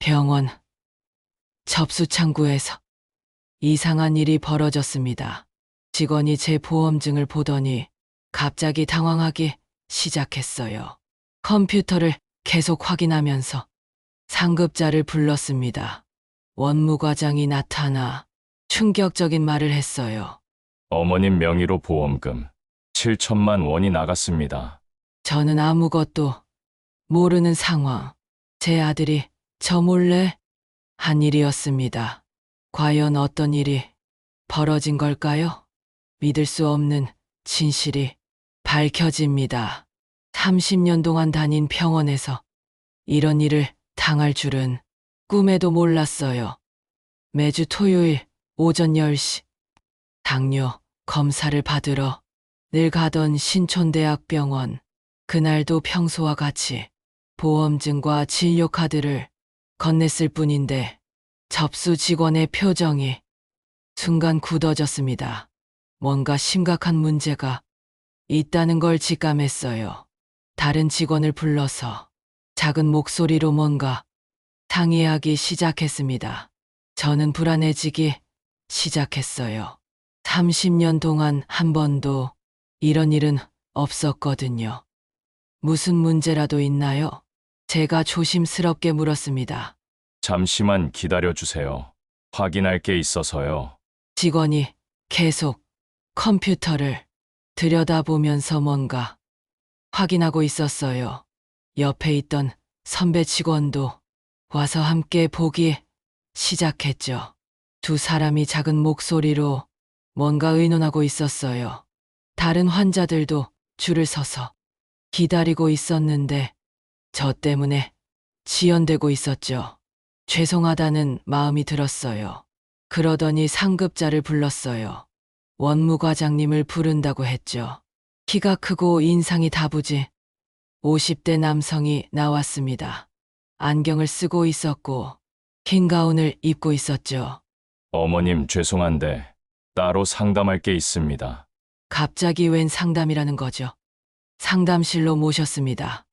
병원, 접수 창구에서 이상한 일이 벌어졌습니다. 직원이 제 보험증을 보더니 갑자기 당황하기 시작했어요. 컴퓨터를 계속 확인하면서 상급자를 불렀습니다. 원무과장이 나타나 충격적인 말을 했어요. 어머님 명의로 보험금 7천만 원이 나갔습니다. 저는 아무것도 모르는 상황. 제 아들이 저 몰래 한 일이었습니다. 과연 어떤 일이 벌어진 걸까요? 믿을 수 없는 진실이 밝혀집니다. 30년 동안 다닌 병원에서 이런 일을 당할 줄은 꿈에도 몰랐어요. 매주 토요일 오전 10시 당뇨 검사를 받으러 늘 가던 신촌대학병원. 그날도 평소와 같이 보험증과 진료카드를 건넸을 뿐인데 접수 직원의 표정이 순간 굳어졌습니다. 뭔가 심각한 문제가 있다는 걸 직감했어요. 다른 직원을 불러서 작은 목소리로 뭔가 상의하기 시작했습니다. 저는 불안해지기 시작했어요. 30년 동안 한 번도 이런 일은 없었거든요. 무슨 문제라도 있나요? 제가 조심스럽게 물었습니다. 잠시만 기다려 주세요. 확인할 게 있어서요. 직원이 계속 컴퓨터를 들여다보면서 뭔가 확인하고 있었어요. 옆에 있던 선배 직원도 와서 함께 보기 시작했죠. 두 사람이 작은 목소리로 뭔가 의논하고 있었어요. 다른 환자들도 줄을 서서 기다리고 있었는데 저 때문에 지연되고 있었죠. 죄송하다는 마음이 들었어요. 그러더니 상급자를 불렀어요. 원무 과장님을 부른다고 했죠. 키가 크고 인상이 다부지 50대 남성이 나왔습니다. 안경을 쓰고 있었고 긴 가운을 입고 있었죠. 어머님 죄송한데 따로 상담할 게 있습니다. 갑자기 웬 상담이라는 거죠. 상담실로 모셨습니다.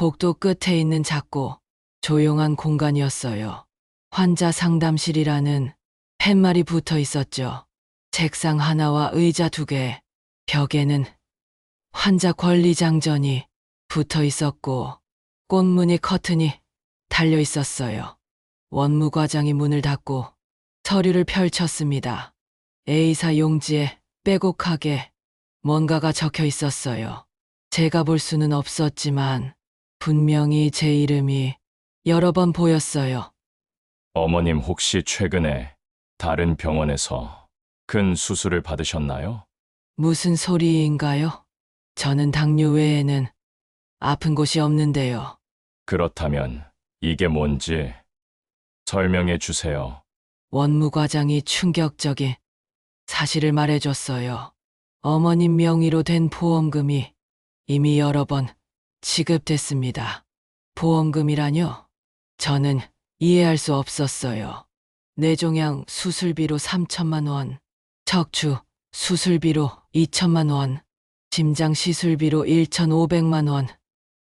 복도 끝에 있는 작고 조용한 공간이었어요. 환자 상담실이라는 팻말이 붙어 있었죠. 책상 하나와 의자 두 개, 벽에는 환자 권리장전이 붙어 있었고 꽃무늬 커튼이 달려 있었어요. 원무과장이 문을 닫고 서류를 펼쳤습니다. A사 용지에 빼곡하게 뭔가가 적혀 있었어요. 제가 볼 수는 없었지만 분명히 제 이름이 여러 번 보였어요. 어머님 혹시 최근에 다른 병원에서 큰 수술을 받으셨나요? 무슨 소리인가요? 저는 당뇨 외에는 아픈 곳이 없는데요. 그렇다면 이게 뭔지 설명해 주세요. 원무 과장이 충격적인 사실을 말해줬어요. 어머님 명의로 된 보험금이 이미 여러 번 지급됐습니다. 보험금이라뇨? 저는 이해할 수 없었어요. 뇌종양 수술비로 3천만 원, 척추 수술비로 2천만 원, 심장 시술비로 1,500만 원,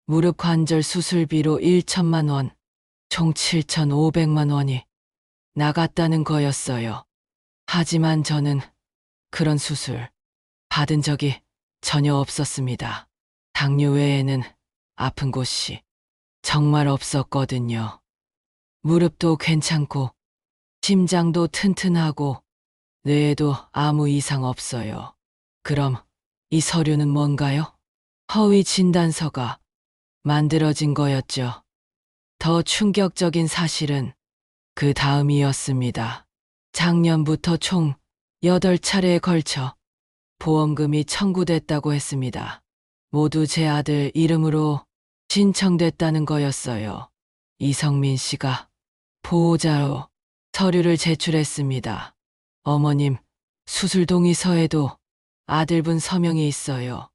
무릎 관절 수술비로 1천만 원, 총 7,500만 원이 나갔다는 거였어요. 하지만 저는 그런 수술 받은 적이 전혀 없었습니다. 당뇨 외에는 아픈 곳이 정말 없었거든요. 무릎도 괜찮고, 심장도 튼튼하고, 뇌에도 아무 이상 없어요. 그럼 이 서류는 뭔가요? 허위 진단서가 만들어진 거였죠. 더 충격적인 사실은 그 다음이었습니다. 작년부터 총 8차례에 걸쳐 보험금이 청구됐다고 했습니다. 모두 제 아들 이름으로 신청됐다는 거였어요. 이성민 씨가 보호자로 서류를 제출했습니다. 어머님, 수술 동의서에도 아들분 서명이 있어요.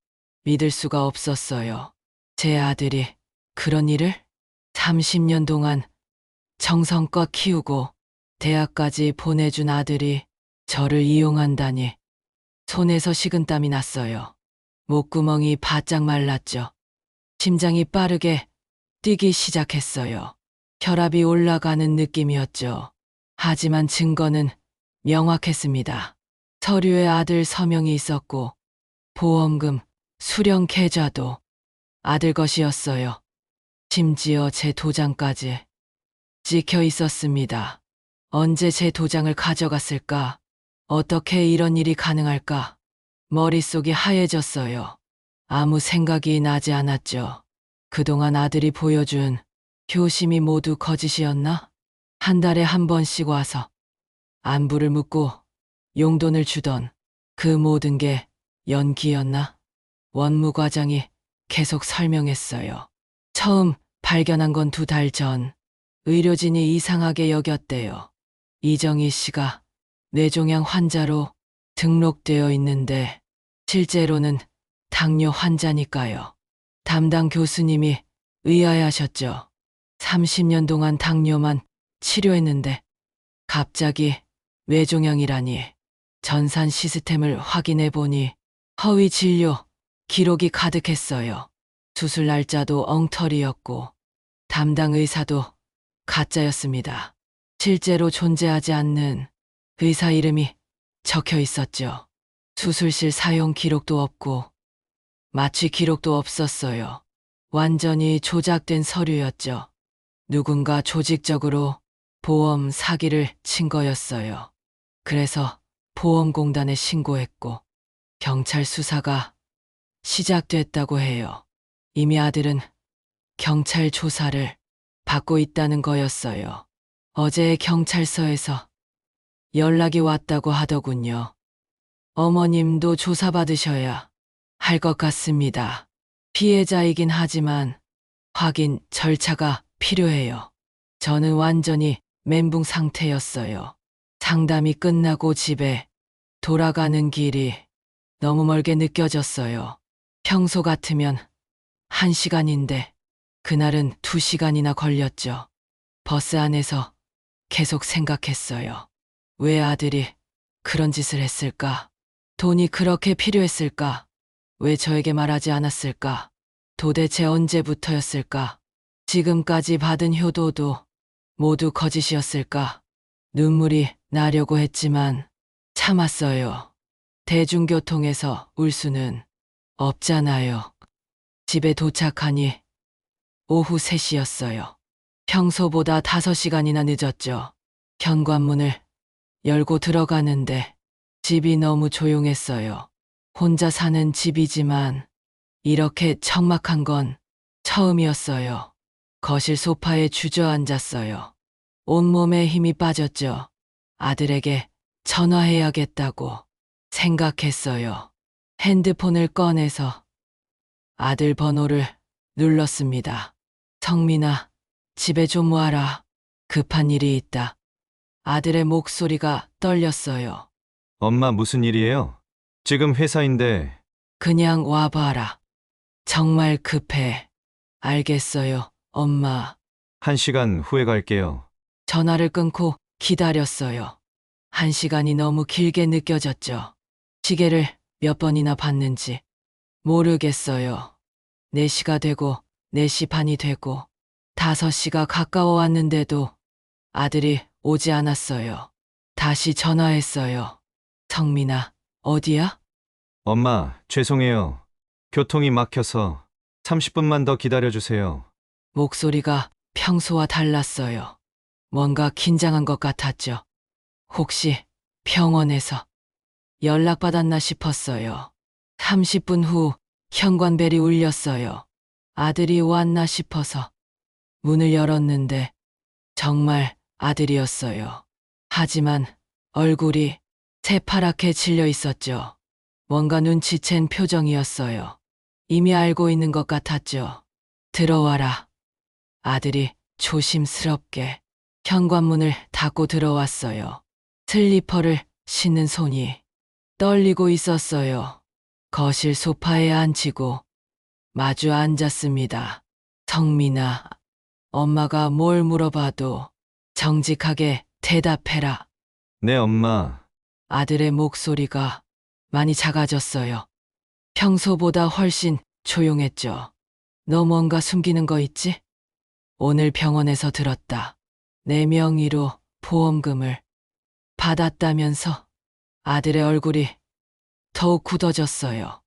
믿을 수가 없었어요. 제 아들이 그런 일을 30년 동안 정성껏 키우고 대학까지 보내준 아들이 저를 이용한다니 손에서 식은땀이 났어요. 목구멍이 바짝 말랐죠. 심장이 빠르게 뛰기 시작했어요. 혈압이 올라가는 느낌이었죠. 하지만 증거는 명확했습니다. 서류에 아들 서명이 있었고 보험금, 수령 계좌도 아들 것이었어요. 심지어 제 도장까지 찍혀 있었습니다. 언제 제 도장을 가져갔을까? 어떻게 이런 일이 가능할까? 머릿속이 하얘졌어요. 아무 생각이 나지 않았죠. 그동안 아들이 보여준 효심이 모두 거짓이었나? 한 달에 한 번씩 와서 안부를 묻고 용돈을 주던 그 모든 게 연기였나? 원무 과장이 계속 설명했어요. 처음 발견한 건 두 달 전 의료진이 이상하게 여겼대요. 이정희 씨가 뇌종양 환자로 등록되어 있는데 실제로는 당뇨 환자니까요. 담당 교수님이 의아해하셨죠. 30년 동안 당뇨만 치료했는데 갑자기 뇌종양이라니 전산 시스템을 확인해 보니 허위 진료 기록이 가득했어요. 수술 날짜도 엉터리였고 담당 의사도 가짜였습니다. 실제로 존재하지 않는 의사 이름이 적혀 있었죠. 수술실 사용 기록도 없고 마취 기록도 없었어요. 완전히 조작된 서류였죠. 누군가 조직적으로 보험 사기를 친 거였어요. 그래서 보험공단에 신고했고 경찰 수사가 시작됐다고 해요. 이미 아들은 경찰 조사를 받고 있다는 거였어요. 어제 경찰서에서 연락이 왔다고 하더군요. 어머님도 조사받으셔야 할 것 같습니다. 피해자이긴 하지만 확인 절차가 필요해요. 저는 완전히 멘붕 상태였어요. 상담이 끝나고 집에 돌아가는 길이 너무 멀게 느껴졌어요. 평소 같으면 한 시간인데 그날은 두 시간이나 걸렸죠. 버스 안에서 계속 생각했어요. 왜 아들이 그런 짓을 했을까? 돈이 그렇게 필요했을까? 왜 저에게 말하지 않았을까? 도대체 언제부터였을까? 지금까지 받은 효도도 모두 거짓이었을까? 눈물이 나려고 했지만 참았어요. 대중교통에서 울 수는 없잖아요. 집에 도착하니 오후 3시였어요. 평소보다 5시간이나 늦었죠. 현관문을 열고 들어가는데 집이 너무 조용했어요. 혼자 사는 집이지만 이렇게 적막한 건 처음이었어요. 거실 소파에 주저앉았어요. 온몸에 힘이 빠졌죠. 아들에게 전화해야겠다고 생각했어요. 핸드폰을 꺼내서 아들 번호를 눌렀습니다. 성민아, 집에 좀 와라. 급한 일이 있다. 아들의 목소리가 떨렸어요. 엄마 무슨 일이에요? 지금 회사인데 그냥 와봐라. 정말 급해. 알겠어요, 엄마. 한 시간 후에 갈게요. 전화를 끊고 기다렸어요. 한 시간이 너무 길게 느껴졌죠. 시계를 몇 번이나 봤는지 모르겠어요. 4시가 되고 4시 반이 되고 5시가 가까워 왔는데도 아들이 오지 않았어요. 다시 전화했어요. 성민아, 어디야? 엄마, 죄송해요. 교통이 막혀서 30분만 더 기다려주세요. 목소리가 평소와 달랐어요. 뭔가 긴장한 것 같았죠. 혹시 병원에서 연락받았나 싶었어요. 30분 후 현관벨이 울렸어요. 아들이 왔나 싶어서 문을 열었는데 정말 아들이었어요. 하지만 얼굴이 새파랗게 질려 있었죠. 뭔가 눈치챈 표정이었어요. 이미 알고 있는 것 같았죠. 들어와라. 아들이 조심스럽게 현관문을 닫고 들어왔어요. 슬리퍼를 신는 손이 떨리고 있었어요. 거실 소파에 앉히고 마주 앉았습니다. 성민아, 엄마가 뭘 물어봐도 정직하게 대답해라. 네, 엄마. 아들의 목소리가 많이 작아졌어요. 평소보다 훨씬 조용했죠. 너 뭔가 숨기는 거 있지? 오늘 병원에서 들었다. 내 명의로 보험금을 받았다면서 아들의 얼굴이 더욱 굳어졌어요.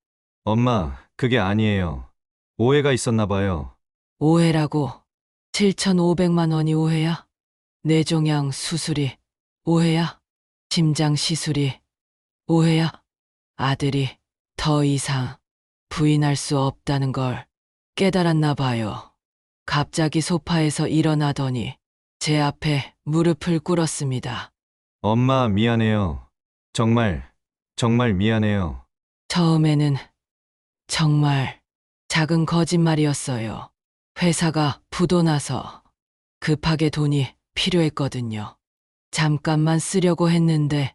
엄마, 그게 아니에요. 오해가 있었나 봐요. 오해라고 7,500만 원이 오해야? 뇌종양 수술이 오해야? 심장 시술이 오해야? 아들이 더 이상 부인할 수 없다는 걸 깨달았나 봐요. 갑자기 소파에서 일어나더니 제 앞에 무릎을 꿇었습니다. 엄마, 미안해요. 정말, 정말 미안해요. 처음에는 정말 작은 거짓말이었어요. 회사가 부도나서 급하게 돈이 필요했거든요. 잠깐만 쓰려고 했는데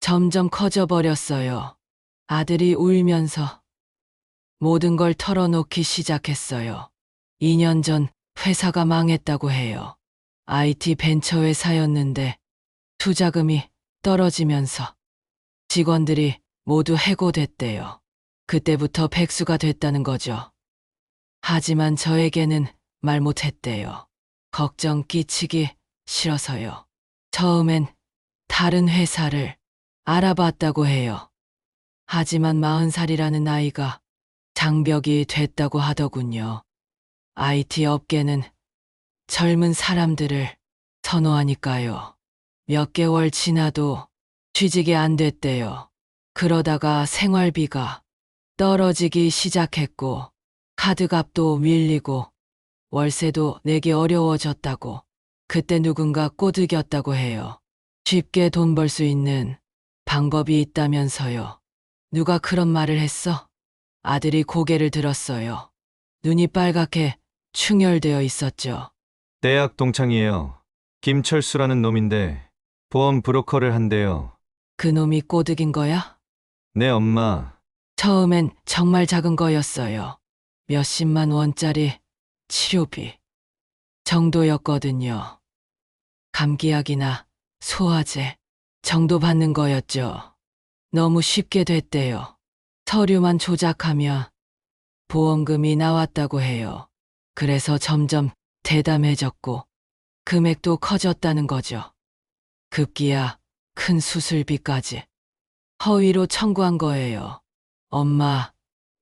점점 커져버렸어요. 아들이 울면서 모든 걸 털어놓기 시작했어요. 2년 전 회사가 망했다고 해요. IT 벤처 회사였는데 투자금이 떨어지면서 직원들이 모두 해고됐대요. 그때부터 백수가 됐다는 거죠. 하지만 저에게는 말 못했대요. 걱정 끼치기 싫어서요. 처음엔 다른 회사를 알아봤다고 해요. 하지만 마흔 살이라는 나이가 장벽이 됐다고 하더군요. IT 업계는 젊은 사람들을 선호하니까요. 몇 개월 지나도 취직이 안 됐대요. 그러다가 생활비가 떨어지기 시작했고, 카드값도 밀리고, 월세도 내기 어려워졌다고, 그때 누군가 꼬드겼다고 해요. 쉽게 돈 벌 수 있는 방법이 있다면서요. 누가 그런 말을 했어? 아들이 고개를 들었어요. 눈이 빨갛게 충혈되어 있었죠. 대학 동창이에요. 김철수라는 놈인데 보험 브로커를 한대요. 그놈이 꼬드긴 거야? 네, 엄마. 처음엔 정말 작은 거였어요. 몇십만 원짜리 치료비 정도였거든요. 감기약이나 소화제 정도 받는 거였죠. 너무 쉽게 됐대요. 서류만 조작하면 보험금이 나왔다고 해요. 그래서 점점 대담해졌고 금액도 커졌다는 거죠. 급기야 큰 수술비까지 허위로 청구한 거예요. 엄마,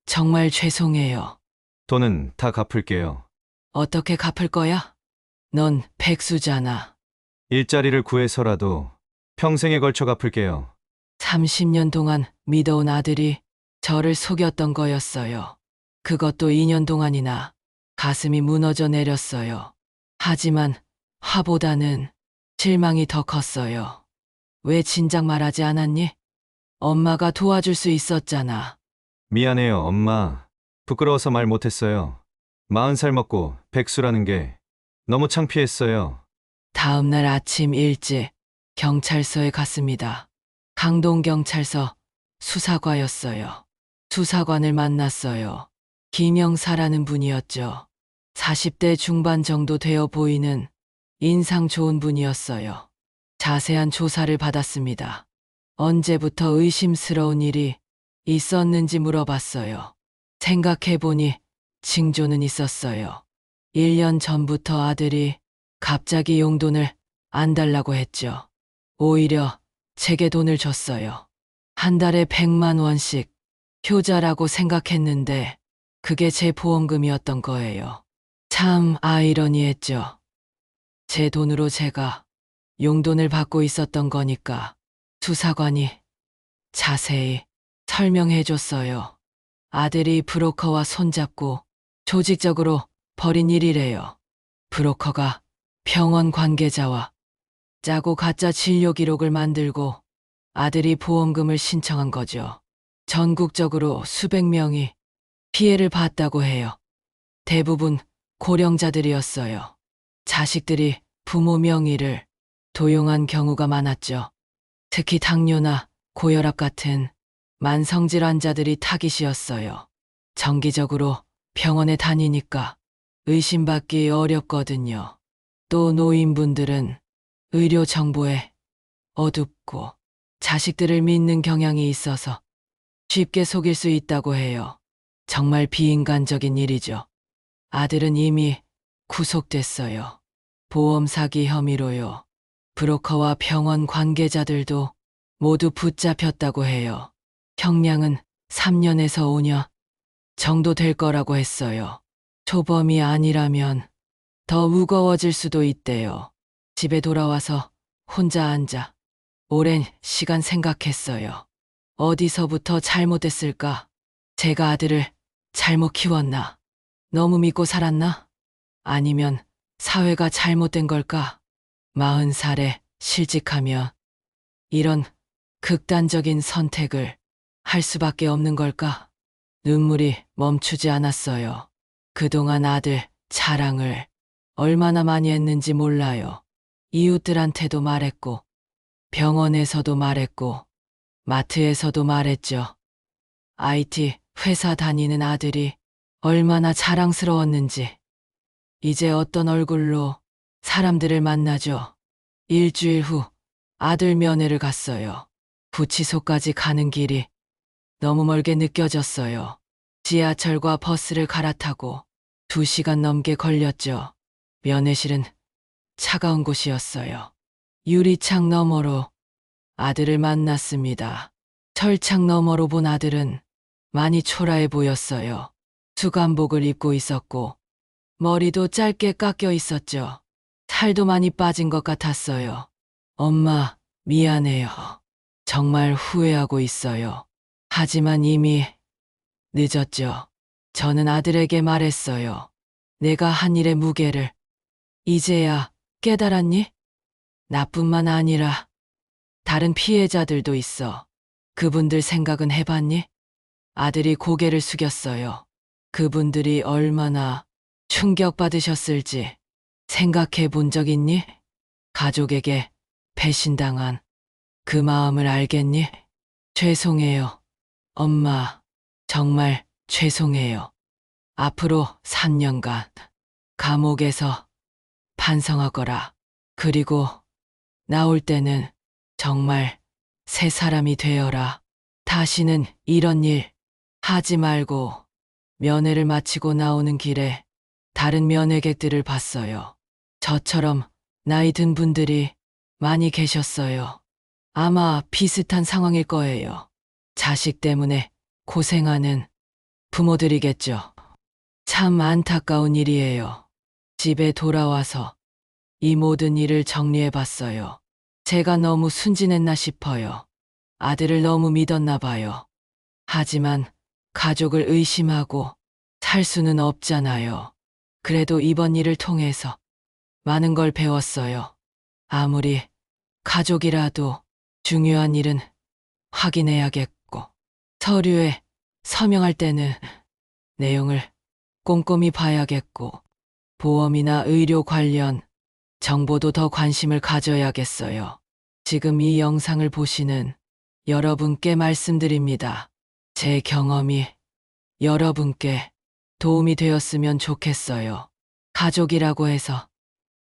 정말 죄송해요. 돈은 다 갚을게요. 어떻게 갚을 거야? 넌 백수잖아. 일자리를 구해서라도 평생에 걸쳐 갚을게요. 30년 동안 믿어온 아들이 저를 속였던 거였어요. 그것도 2년 동안이나 가슴이 무너져 내렸어요. 하지만 화보다는 실망이 더 컸어요. 왜 진작 말하지 않았니? 엄마가 도와줄 수 있었잖아. 미안해요, 엄마. 부끄러워서 말 못했어요. 마흔 살 먹고 백수라는 게 너무 창피했어요. 다음 날 아침 일찍 경찰서에 갔습니다. 강동 경찰서 수사과였어요. 수사관을 만났어요. 김영사라는 분이었죠. 40대 중반 정도 되어 보이는 인상 좋은 분이었어요. 자세한 조사를 받았습니다. 언제부터 의심스러운 일이 있었는지 물어봤어요. 생각해보니 징조는 있었어요. 1년 전부터 아들이 갑자기 용돈을 안 달라고 했죠. 오히려 제게 돈을 줬어요. 한 달에 100만 원씩 효자라고 생각했는데 그게 제 보험금이었던 거예요. 참 아이러니했죠. 제 돈으로 제가 용돈을 받고 있었던 거니까 수사관이 자세히 설명해 줬어요. 아들이 브로커와 손잡고 조직적으로 벌인 일이래요. 브로커가 병원 관계자와 짜고 가짜 진료 기록을 만들고 아들이 보험금을 신청한 거죠. 전국적으로 수백 명이 피해를 봤다고 해요. 대부분 고령자들이었어요. 자식들이 부모 명의를 도용한 경우가 많았죠. 특히 당뇨나 고혈압 같은 만성질 환자들이 타깃이었어요. 정기적으로 병원에 다니니까 의심받기 어렵거든요. 또 노인분들은 의료 정보에 어둡고 자식들을 믿는 경향이 있어서 쉽게 속일 수 있다고 해요. 정말 비인간적인 일이죠. 아들은 이미 구속됐어요. 보험 사기 혐의로요. 브로커와 병원 관계자들도 모두 붙잡혔다고 해요. 형량은 3년에서 5년 정도 될 거라고 했어요. 초범이 아니라면 더 무거워질 수도 있대요. 집에 돌아와서 혼자 앉아 오랜 시간 생각했어요. 어디서부터 잘못됐을까? 제가 아들을 잘못 키웠나? 너무 믿고 살았나? 아니면 사회가 잘못된 걸까? 마흔 살에 실직하며 이런 극단적인 선택을 할 수밖에 없는 걸까? 눈물이 멈추지 않았어요. 그동안 아들 자랑을 얼마나 많이 했는지 몰라요. 이웃들한테도 말했고, 병원에서도 말했고, 마트에서도 말했죠. IT 회사 다니는 아들이 얼마나 자랑스러웠는지. 이제 어떤 얼굴로 사람들을 만나죠. 일주일 후 아들 면회를 갔어요. 구치소까지 가는 길이 너무 멀게 느껴졌어요. 지하철과 버스를 갈아타고 두 시간 넘게 걸렸죠. 면회실은 차가운 곳이었어요. 유리창 너머로 아들을 만났습니다. 철창 너머로 본 아들은 많이 초라해 보였어요. 수감복을 입고 있었고 머리도 짧게 깎여 있었죠. 살도 많이 빠진 것 같았어요. 엄마, 미안해요. 정말 후회하고 있어요. 하지만 이미 늦었죠. 저는 아들에게 말했어요. 내가 한 일의 무게를 이제야 깨달았니? 나뿐만 아니라 다른 피해자들도 있어. 그분들 생각은 해봤니? 아들이 고개를 숙였어요. 그분들이 얼마나 충격받으셨을지 생각해 본 적 있니? 가족에게 배신당한 그 마음을 알겠니? 죄송해요. 엄마, 정말 죄송해요. 앞으로 3년간 감옥에서 반성하거라. 그리고 나올 때는 정말 새 사람이 되어라. 다시는 이런 일 하지 말고 면회를 마치고 나오는 길에 다른 면회객들을 봤어요. 저처럼 나이 든 분들이 많이 계셨어요. 아마 비슷한 상황일 거예요. 자식 때문에 고생하는 부모들이겠죠. 참 안타까운 일이에요. 집에 돌아와서 이 모든 일을 정리해 봤어요. 제가 너무 순진했나 싶어요. 아들을 너무 믿었나 봐요. 하지만 가족을 의심하고 살 수는 없잖아요. 그래도 이번 일을 통해서 많은 걸 배웠어요. 아무리 가족이라도 중요한 일은 확인해야겠고, 서류에 서명할 때는 내용을 꼼꼼히 봐야겠고, 보험이나 의료 관련 정보도 더 관심을 가져야겠어요. 지금 이 영상을 보시는 여러분께 말씀드립니다. 제 경험이 여러분께 도움이 되었으면 좋겠어요. 가족이라고 해서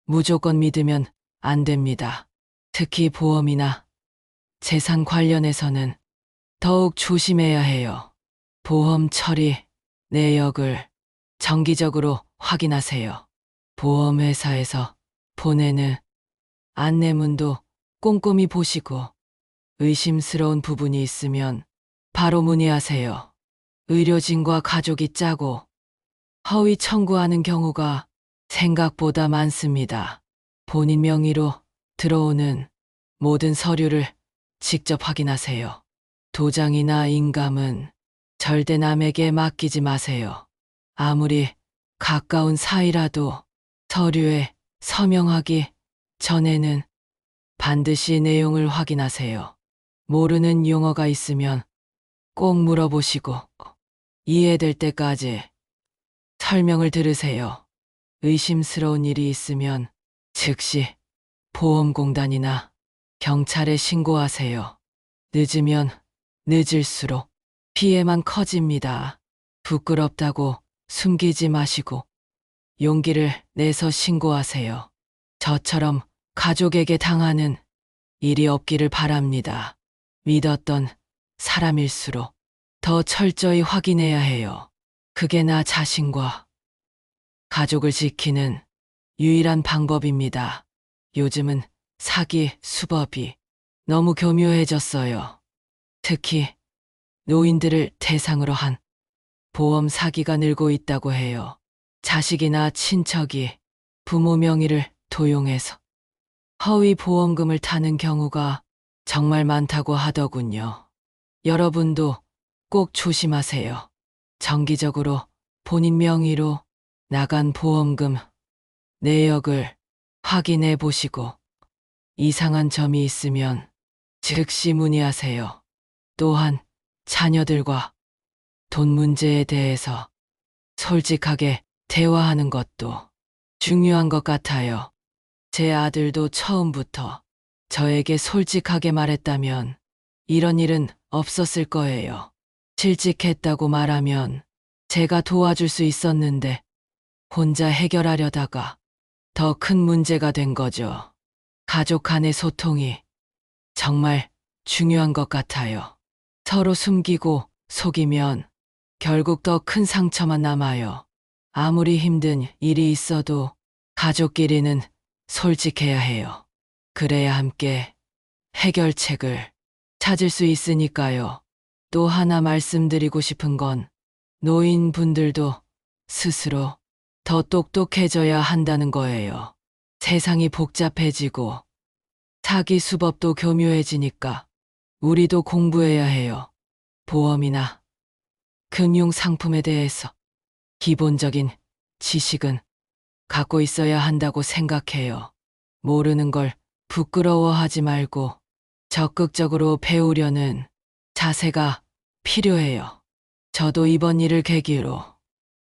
무조건 믿으면 안 됩니다. 특히 보험이나 재산 관련해서는 더욱 조심해야 해요. 보험 처리 내역을 정기적으로 확인하세요. 보험회사에서 보내는 안내문도 꼼꼼히 보시고 의심스러운 부분이 있으면 바로 문의하세요. 의료진과 가족이 짜고 허위 청구하는 경우가 생각보다 많습니다. 본인 명의로 들어오는 모든 서류를 직접 확인하세요. 도장이나 인감은 절대 남에게 맡기지 마세요. 아무리 가까운 사이라도 서류에 서명하기 전에는 반드시 내용을 확인하세요. 모르는 용어가 있으면 꼭 물어보시고 이해될 때까지 설명을 들으세요. 의심스러운 일이 있으면 즉시 보험공단이나 경찰에 신고하세요. 늦으면 늦을수록 피해만 커집니다. 부끄럽다고 숨기지 마시고 용기를 내서 신고하세요. 저처럼 가족에게 당하는 일이 없기를 바랍니다. 믿었던 사람일수록 더 철저히 확인해야 해요. 그게 나 자신과 가족을 지키는 유일한 방법입니다. 요즘은 사기, 수법이 너무 교묘해졌어요. 특히 노인들을 대상으로 한 보험 사기가 늘고 있다고 해요. 자식이나 친척이 부모 명의를 도용해서 허위 보험금을 타는 경우가 정말 많다고 하더군요. 여러분도 꼭 조심하세요. 정기적으로 본인 명의로 나간 보험금 내역을 확인해 보시고 이상한 점이 있으면 즉시 문의하세요. 또한 자녀들과 돈 문제에 대해서 솔직하게 대화하는 것도 중요한 것 같아요. 제 아들도 처음부터 저에게 솔직하게 말했다면 이런 일은 없었을 거예요. 실직했다고 말하면 제가 도와줄 수 있었는데 혼자 해결하려다가 더 큰 문제가 된 거죠. 가족 간의 소통이 정말 중요한 것 같아요. 서로 숨기고 속이면 결국 더 큰 상처만 남아요. 아무리 힘든 일이 있어도 가족끼리는 솔직해야 해요. 그래야 함께 해결책을 찾을 수 있으니까요. 또 하나 말씀드리고 싶은 건 노인분들도 스스로 더 똑똑해져야 한다는 거예요. 세상이 복잡해지고 사기 수법도 교묘해지니까 우리도 공부해야 해요. 보험이나 금융 상품에 대해서 기본적인 지식은 갖고 있어야 한다고 생각해요. 모르는 걸 부끄러워하지 말고 적극적으로 배우려는 자세가 필요해요. 저도 이번 일을 계기로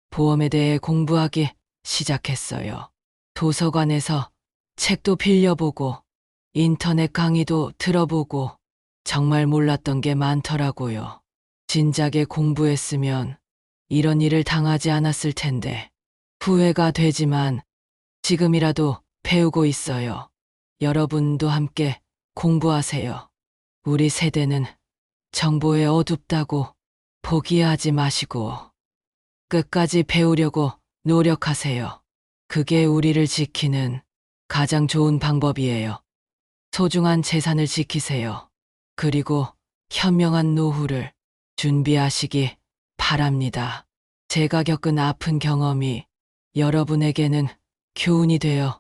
보험에 대해 공부하기 시작했어요. 도서관에서 책도 빌려보고 인터넷 강의도 들어보고 정말 몰랐던 게 많더라고요. 진작에 공부했으면 이런 일을 당하지 않았을 텐데 후회가 되지만 지금이라도 배우고 있어요. 여러분도 함께 공부하세요. 우리 세대는 정보에 어둡다고 포기하지 마시고 끝까지 배우려고 노력하세요. 그게 우리를 지키는 가장 좋은 방법이에요. 소중한 재산을 지키세요. 그리고 현명한 노후를 준비하시기 바랍니다. 제가 겪은 아픈 경험이 여러분에게는 교훈이 되어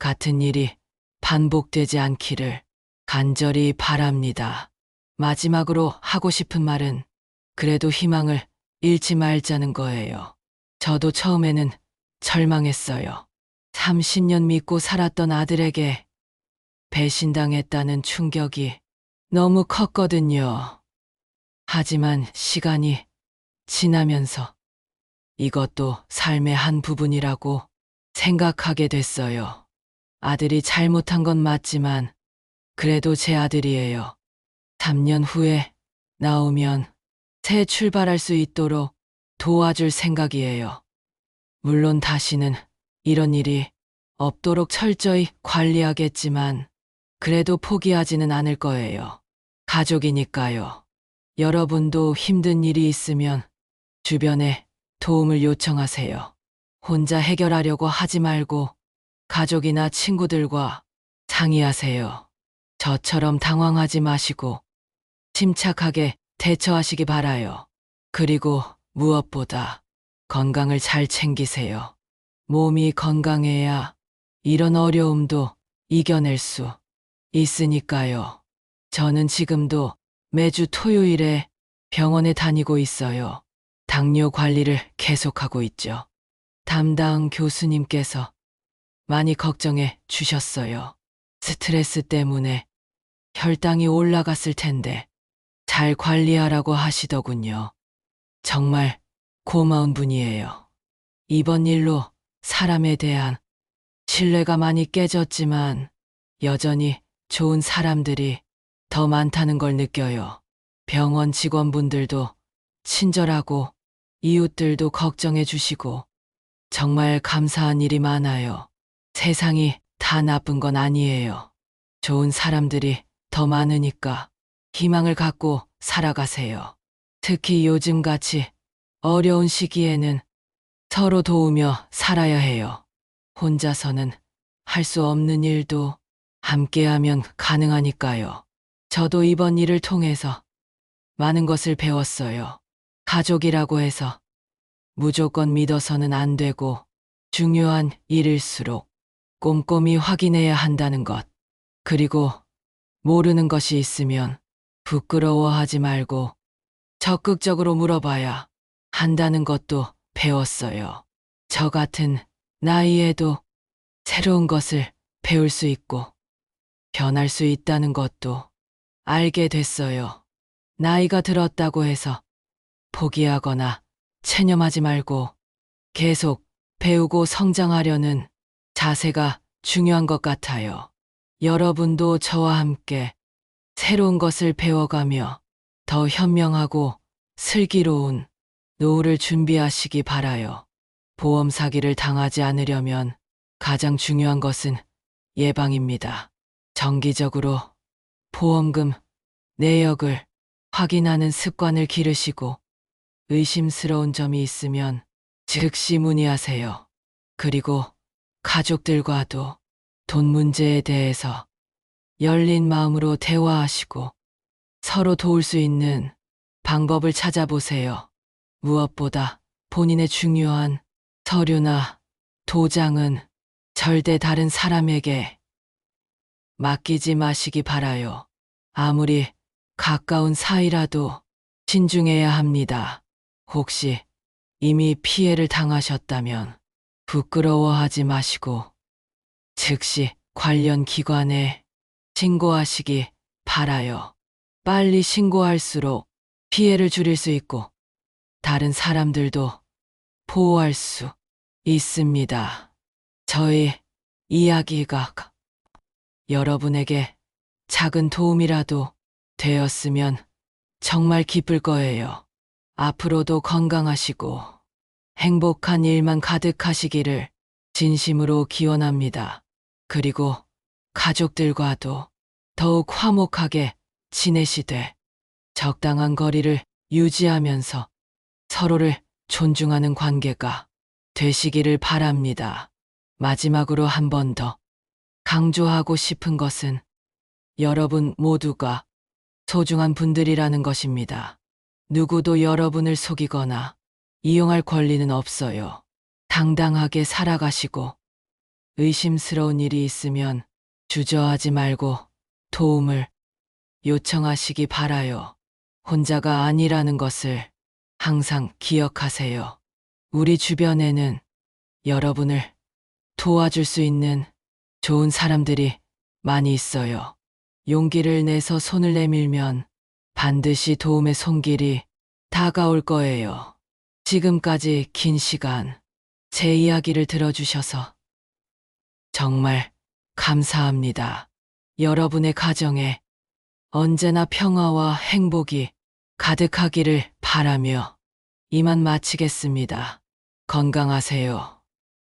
같은 일이 반복되지 않기를 간절히 바랍니다. 마지막으로 하고 싶은 말은 그래도 희망을 잃지 말자는 거예요. 저도 처음에는 절망했어요. 30년 믿고 살았던 아들에게 배신당했다는 충격이 너무 컸거든요. 하지만 시간이 지나면서 이것도 삶의 한 부분이라고 생각하게 됐어요. 아들이 잘못한 건 맞지만 그래도 제 아들이에요. 3년 후에 나오면 새 출발할 수 있도록 도와줄 생각이에요. 물론 다시는 이런 일이 없도록 철저히 관리하겠지만 그래도 포기하지는 않을 거예요. 가족이니까요. 여러분도 힘든 일이 있으면 주변에 도움을 요청하세요. 혼자 해결하려고 하지 말고 가족이나 친구들과 상의하세요. 저처럼 당황하지 마시고 침착하게 대처하시기 바라요. 그리고 무엇보다 건강을 잘 챙기세요. 몸이 건강해야 이런 어려움도 이겨낼 수 있으니까요. 저는 지금도 매주 토요일에 병원에 다니고 있어요. 당뇨 관리를 계속하고 있죠. 담당 교수님께서 많이 걱정해 주셨어요. 스트레스 때문에 혈당이 올라갔을 텐데 잘 관리하라고 하시더군요. 정말 고마운 분이에요. 이번 일로 사람에 대한 신뢰가 많이 깨졌지만 여전히 좋은 사람들이 더 많다는 걸 느껴요. 병원 직원분들도 친절하고 이웃들도 걱정해 주시고 정말 감사한 일이 많아요. 세상이 다 나쁜 건 아니에요. 좋은 사람들이 더 많으니까 희망을 갖고 살아가세요. 특히 요즘 같이 어려운 시기에는 서로 도우며 살아야 해요. 혼자서는 할 수 없는 일도 함께하면 가능하니까요. 저도 이번 일을 통해서 많은 것을 배웠어요. 가족이라고 해서 무조건 믿어서는 안 되고 중요한 일일수록 꼼꼼히 확인해야 한다는 것. 그리고 모르는 것이 있으면 부끄러워하지 말고 적극적으로 물어봐야 한다는 것도 배웠어요. 저 같은 나이에도 새로운 것을 배울 수 있고 변할 수 있다는 것도 알게 됐어요. 나이가 들었다고 해서 포기하거나 체념하지 말고 계속 배우고 성장하려는 자세가 중요한 것 같아요. 여러분도 저와 함께 새로운 것을 배워가며 더 현명하고 슬기로운 노후를 준비하시기 바라요. 보험 사기를 당하지 않으려면 가장 중요한 것은 예방입니다. 정기적으로 보험금 내역을 확인하는 습관을 기르시고 의심스러운 점이 있으면 즉시 문의하세요. 그리고 가족들과도 돈 문제에 대해서 열린 마음으로 대화하시고 서로 도울 수 있는 방법을 찾아보세요. 무엇보다 본인의 중요한 서류나 도장은 절대 다른 사람에게 맡기지 마시기 바라요. 아무리 가까운 사이라도 신중해야 합니다. 혹시 이미 피해를 당하셨다면 부끄러워하지 마시고 즉시 관련 기관에 신고하시기 바라요. 빨리 신고할수록 피해를 줄일 수 있고 다른 사람들도 보호할 수 있습니다. 저희 이야기가 여러분에게 작은 도움이라도 되었으면 정말 기쁠 거예요. 앞으로도 건강하시고 행복한 일만 가득하시기를 진심으로 기원합니다. 그리고 가족들과도 더욱 화목하게 지내시되 적당한 거리를 유지하면서 서로를 존중하는 관계가 되시기를 바랍니다. 마지막으로 한 번 더 강조하고 싶은 것은 여러분 모두가 소중한 분들이라는 것입니다. 누구도 여러분을 속이거나 이용할 권리는 없어요. 당당하게 살아가시고 의심스러운 일이 있으면 주저하지 말고 도움을 요청하시기 바라요. 혼자가 아니라는 것을 항상 기억하세요. 우리 주변에는 여러분을 도와줄 수 있는 좋은 사람들이 많이 있어요. 용기를 내서 손을 내밀면 반드시 도움의 손길이 다가올 거예요. 지금까지 긴 시간 제 이야기를 들어주셔서 정말 감사합니다. 여러분의 가정에 언제나 평화와 행복이 가득하기를 바라며 이만 마치겠습니다. 건강하세요.